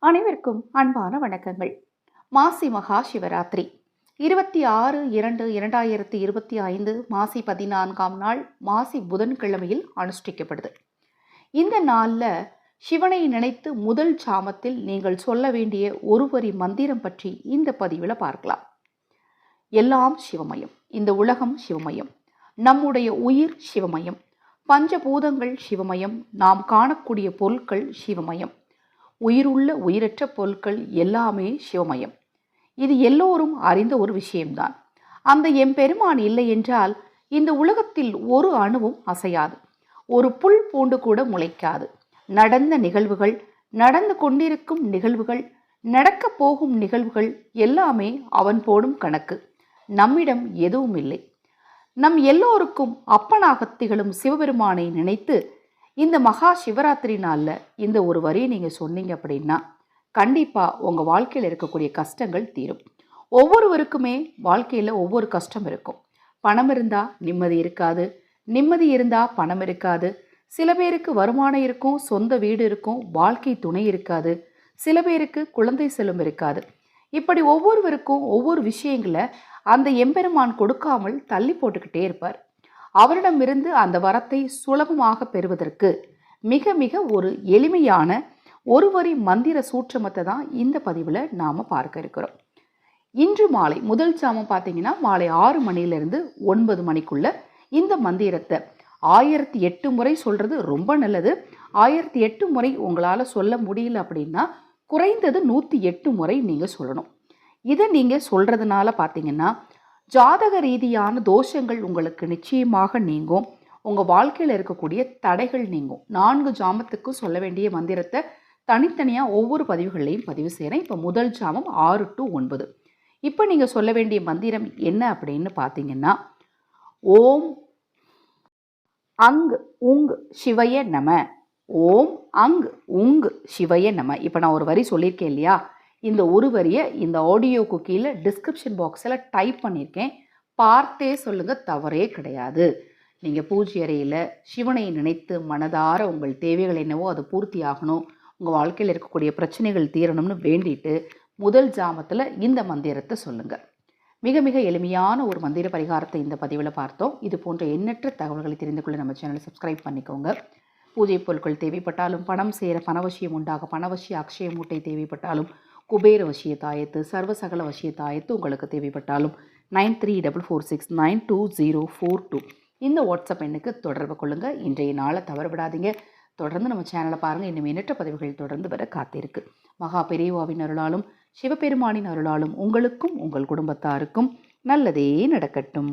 அனைவருக்கும் அன்பான வணக்கங்கள். மாசி மகா சிவராத்திரி இருபத்தி ஆறு இரண்டு இரண்டாயிரத்தி இருபத்தி ஐந்து மாசி பதினான்காம் நாள் மாசி புதன்கிழமையில் அனுஷ்டிக்கப்படுது. இந்த நாளில் சிவனை நினைத்து முதல் சாமத்தில் நீங்கள் சொல்ல வேண்டிய ஒரு வரி மந்திரம் பற்றி இந்த பதிவில் பார்க்கலாம். எல்லாம் சிவமயம். இந்த உலகம் சிவமயம். நம்முடைய உயிர் சிவமயம். பஞ்சபூதங்கள் சிவமயம். நாம் காணக்கூடிய பொருட்கள் சிவமயம். உயிருள்ள உயிரற்ற பொருட்கள் எல்லாமே சிவமயம். இது எல்லோரும் அறிந்த ஒரு விஷயம்தான். அந்த எம்பெருமான் இல்லை என்றால் இந்த உலகத்தில் ஒரு அணுவும் அசையாது. ஒரு புல் பூண்டு கூட முளைக்காது. நடந்த நிகழ்வுகள் நடந்து கொண்டிருக்கும் நிகழ்வுகள் நடக்கப் போகும் நிகழ்வுகள் எல்லாமே அவன் போடும் கணக்கு. நம்மிடம் எதுவும் இல்லை. நம் எல்லோருக்கும் அப்பனாக திகழும் சிவபெருமானை நினைத்து இந்த மகா சிவராத்திரி நாளில் இந்த ஒரு வரியை நீங்கள் சொன்னீங்க அப்படின்னா கண்டிப்பாக உங்கள் வாழ்க்கையில் இருக்கக்கூடிய கஷ்டங்கள் தீரும். ஒவ்வொருவருக்குமே வாழ்க்கையில் ஒவ்வொரு கஷ்டம் இருக்கும். பணம் இருந்தால் நிம்மதி இருக்காது நிம்மதி இருந்தால் பணம் இருக்காது. சில பேருக்கு வருமானம் இருக்கும் சொந்த வீடு இருக்கும் வாழ்க்கை துணை இருக்காது. சில பேருக்கு குழந்தை செல்லும் இருக்காது. இப்படி ஒவ்வொருவருக்கும் ஒவ்வொரு விஷயங்களை அந்த எம்பெருமான் கொடுக்காமல் தள்ளி போட்டுக்கிட்டே இருப்பார். அவரிடமிருந்து அந்த வரத்தை சுலபமாக பெறுவதற்கு மிக மிக ஒரு எளிமையான ஒரு வரி மந்திர சூற்றமத்தை தான் இந்த பதிவில் நாம் பார்க்க இருக்கிறோம். இன்று மாலை முதல் சாமம் பார்த்தீங்கன்னா மாலை ஆறு மணியிலிருந்து ஒன்பது மணிக்குள்ள இந்த மந்திரத்தை ஆயிரத்தி எட்டு முறை சொல்கிறது ரொம்ப நல்லது. ஆயிரத்தி எட்டு முறை உங்களால் சொல்ல முடியல அப்படின்னா குறைந்தது நூற்றி எட்டு முறை நீங்கள் சொல்லணும். இதை நீங்கள் சொல்கிறதுனால பார்த்தீங்கன்னா ஜாதக ரீதியான தோஷங்கள் உங்களுக்கு நிச்சயமாக நீங்கும். உங்கள் வாழ்க்கையில் இருக்கக்கூடிய தடைகள் நீங்கும். நான்கு ஜாமத்துக்கும் சொல்ல வேண்டிய மந்திரத்தை தனித்தனியாக ஒவ்வொரு பதிவுகளையும் பதிவு செய்கிறேன் இப்போ முதல் ஜாமம் ஆறு டு ஒன்பது. இப்போ நீங்கள் சொல்ல வேண்டிய மந்திரம் என்ன அப்படின்னு பார்த்தீங்கன்னா ஓம் அங் உங் சிவய நம. ஓம் அங் உங் சிவய நம. இப்போ நான் ஒரு வரி சொல்லியிருக்கேன் இல்லையா? இந்த ஒரு வரியை இந்த ஆடியோக்கு கீழே டிஸ்கிரிப்ஷன் பாக்ஸில் டைப் பண்ணியிருக்கேன். பார்த்தே சொல்லுங்கள் தவறே கிடையாது. நீங்கள் பூஜை அறையில் சிவனை நினைத்து மனதார உங்கள் தேவைகள் என்னவோ அது பூர்த்தி ஆகணும். உங்கள் வாழ்க்கையில் இருக்கக்கூடிய பிரச்சனைகள் தீரணும்னு வேண்டிட்டு முதல் ஜாமத்தில் இந்த மந்திரத்தை சொல்லுங்கள் மிக மிக எளிமையான ஒரு மந்திர பரிகாரத்தை இந்த பதிவில் பார்த்தோம். இது போன்ற எண்ணற்ற தகவல்களை தெரிந்து கொள்ள நம்ம சேனலை சப்ஸ்கிரைப் பண்ணிக்கோங்க. பூஜை பொருட்கள் தேவைப்பட்டாலும் பணம் சேர பணவசியம் உண்டாக பணவசிய அக்ஷய மூட்டை தேவைப்பட்டாலும் குபேர வசிய தாயத்து சர்வசகல வசிய தாயத்து உங்களுக்கு தேவைப்பட்டாலும் nine three double four six nine two zero four two இந்த வாட்ஸ்அப் எண்ணுக்கு தொடர்பு கொள்ளுங்கள் இன்றைய நாளை தவற விடாதீங்க. தொடர்ந்து நம்ம சேனலை பாருங்கள் இன்னும் எண்ணற்ற பதிவுகள் தொடர்ந்து வர காத்திருக்கு. மகா பெரியவாவின் அருளாலும் சிவபெருமானின் அருளாலும் உங்களுக்கும் உங்கள் குடும்பத்தாருக்கும் நல்லதே நடக்கட்டும்.